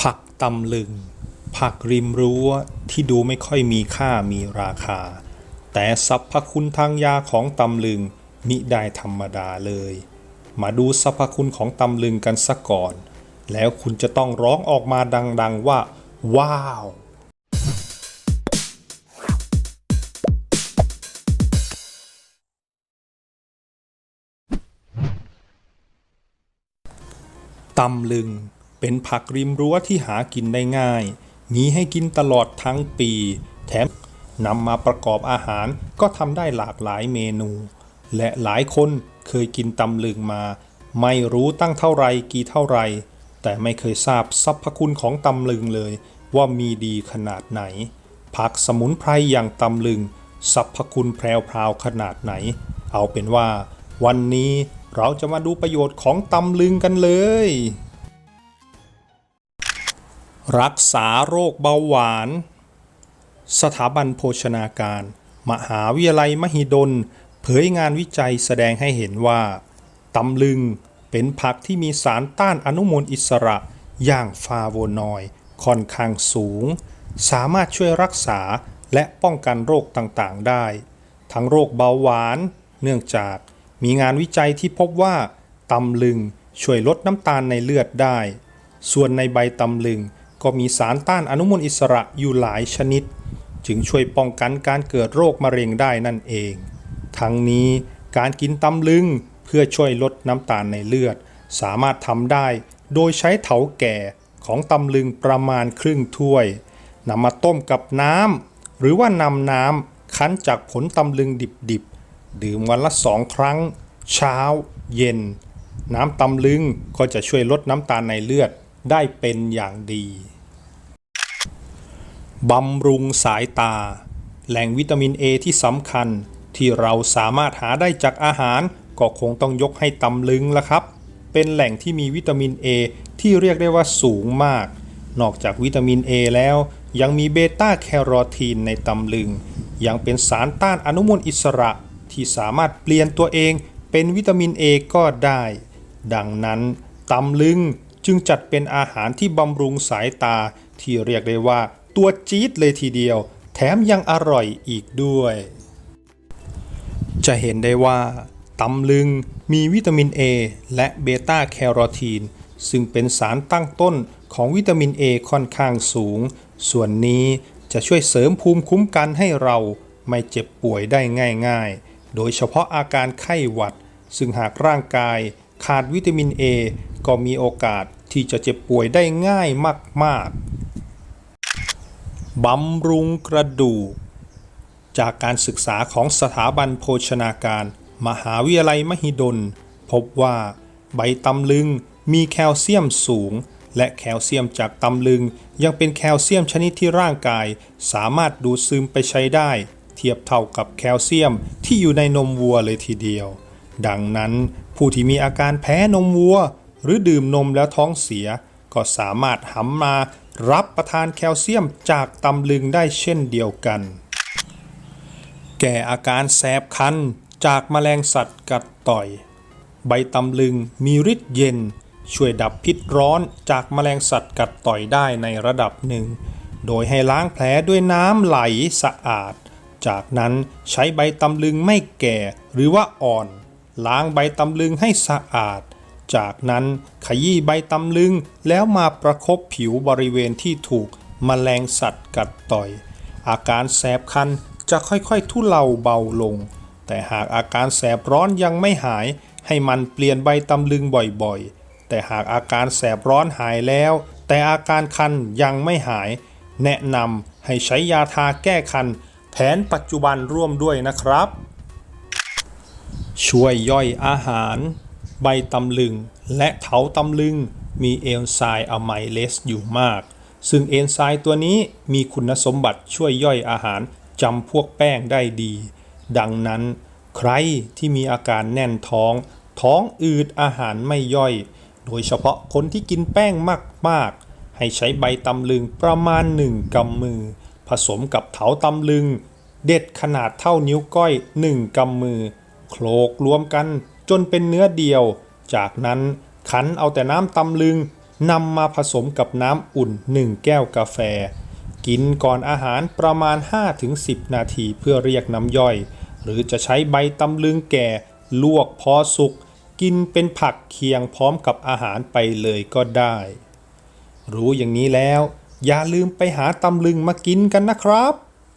ผักตำลึง ผักริมรั้วที่ดูไม่ค่อยมีค่ามีราคา แต่สรรพคุณทางยาของตำลึงมิได้ธรรมดาเลย มาดูสรรพคุณของตำลึงกันสักก่อน แล้วคุณจะต้องร้องออกมาดังๆว่า ว้าวตำลึง เป็นผักริมรั้วที่หากินได้ง่าย มีให้กินตลอดทั้งปี แถมนำมาประกอบอาหารก็ทำได้หลากหลายเมนู และหลายคนเคยกินตำลึงมา ไม่รู้ตั้งเท่าไรกี่เท่าไร แต่ไม่เคยทราบสรรพคุณของตำลึงเลย ว่ามีดีขนาดไหน ผักสมุนไพรอย่างตำลึงสรรพคุณแพรวๆขนาดไหน เอาเป็นว่า วันนี้เราจะมาดูประโยชน์ของตำลึงกันเลย รักษาโรคเบาหวาน สถาบันโภชนาการ มหาวิทยาลัยมหิดล เผยงานวิจัยแสดงให้เห็นว่าตำลึงเป็นผักที่มีสารต้านอนุมูลอิสระอย่างฟาโวนอยด์ค่อนข้างสูง สามารถช่วยรักษาและป้องกันโรคต่างๆได้ ทั้งโรคเบาหวาน เนื่องจากมีงานวิจัยที่พบว่าตำลึงช่วยลดน้ำตาลในเลือดได้ ส่วนในใบตำลึง ก็มีสารต้านอนุมูลอิสระอยู่หลายชนิด จึงช่วยป้องกันการเกิดโรคมะเร็งได้นั่นเอง ทั้งนี้การกินตำลึงเพื่อช่วยลดน้ำตาลในเลือด สามารถทำได้โดยใช้เถาแก่ของตำลึงประมาณครึ่งถ้วยนำมาต้มกับน้ำหรือว่านำน้ำคั้นจากผลตำลึงดิบๆ ดื่มวันละสองครั้ง เช้า เย็น น้ำตำลึงก็จะช่วยลดน้ำตาลในเลือด ได้เป็นอย่างดีบำรุงสายตา แหล่งวิตามิน A ที่สำคัญที่เราสามารถหาได้จากอาหาร ก็คงต้องยกให้ตำลึงละครับ เป็นแหล่งที่มีวิตามิน A ที่เรียกได้ว่าสูงมาก นอกจากวิตามิน A แล้ว ยังมีเบต้าแคโรทีนในตำลึง ยังเป็นสารต้านอนุมูลอิสระที่สามารถเปลี่ยนตัวเองเป็นวิตามิน A ก็ได้ ดังนั้นตำลึง จึงจัดเป็นอาหารที่บำรุงสายตาที่เรียกได้ว่าตัวจี๊ดเลยทีเดียว แถมยังอร่อยอีกด้วย จะเห็นได้ว่าตำลึงมีวิตามิน A และเบต้าแคโรทีน ซึ่งเป็นสารตั้งต้นของวิตามิน A ค่อนข้างสูง ส่วนนี้จะช่วยเสริมภูมิคุ้มกันให้เราไม่เจ็บป่วยได้ง่ายๆ โดยเฉพาะอาการไข้หวัด ซึ่งหากร่างกายขาดวิตามิน A ก็มีโอกาส ที่จะเจ็บป่วยได้ง่ายมากๆบำรุงกระดูก จากการศึกษาของสถาบันโภชนาการ มหาวิทยาลัยมหิดล พบว่าใบตำลึงมีแคลเซียมสูง และแคลเซียมจากตำลึง ยังเป็นแคลเซียมชนิดที่ร่างกาย สามารถดูดซึมไปใช้ได้ เทียบเท่ากับแคลเซียมที่อยู่ในนมวัวเลยทีเดียว ดังนั้นผู้ที่มีอาการแพ้นมวัว รือดื่มนมแล้วท้องเสีย ก็สามารถหันมารับประทานแคลเซียมจากตำลึงได้เช่นเดียวกัน แก่อาการแสบคันจากแมลงสัตว์กัดต่อย ใบตำลึงมีฤทธิ์เย็น ช่วยดับพิษร้อนจากแมลงสัตว์กัดต่อยได้ในระดับหนึ่ง โดยให้ล้างแผลด้วยน้ำไหลสะอาด จากนั้นใช้ใบตำลึงไม่แก่หรือว่าอ่อน ล้างใบตำลึงให้สะอาด จากนั้นขยี้ใบตำลึงแล้วมาประคบผิวบริเวณที่ถูกมแมลงสัตว์กัดต่อย อาการแสบคันจะค่อยๆ ทุเลาเบาลง แต่หากอาการแสบร้อนยังไม่หาย ให้มันเปลี่ยนใบตำลึงบ่อยๆ แต่หากอาการแสบร้อนหายแล้ว แต่อาการคันยังไม่หาย แนะนำให้ใช้ยาทาแก้คัน แผนปัจจุบันร่วมด้วยนะครับ ช่วยย่อยอาหาร ใบตำลึง และเถาตำลึง มีเอนไซม์อะไมเลสอยู่มาก ซึ่งเอนไซม์ตัวนี้มีคุณสมบัติช่วยย่อยอาหารจำพวกแป้งได้ดี ดังนั้น ใครที่มีอาการแน่นท้อง ท้องอืดอาหารไม่ย่อย โดยเฉพาะคนที่กินแป้งมากๆ ให้ใช้ใบตำลึงประมาณหนึ่งกำมือ ผสมกับเถาตำลึง เด็ดขนาดเท่านิ้วก้อยหนึ่งกำมือ โคลกรวมกัน จนเป็นเนื้อเดียว จากนั้นคั้นเอาแต่น้ำตำลึงนำมาผสมกับน้ำอุ่น 1 แก้วกาแฟ กินก่อนอาหารประมาณ 5-10 นาทีเพื่อเรียกน้ำย่อย หรือจะใช้ใบตำลึงแก่ ลวกพอสุก กินเป็นผักเคียงพร้อมกับอาหารไปเลยก็ได้ รู้อย่างนี้แล้ว อย่าลืมไปหาตำลึงมากินกันนะครับ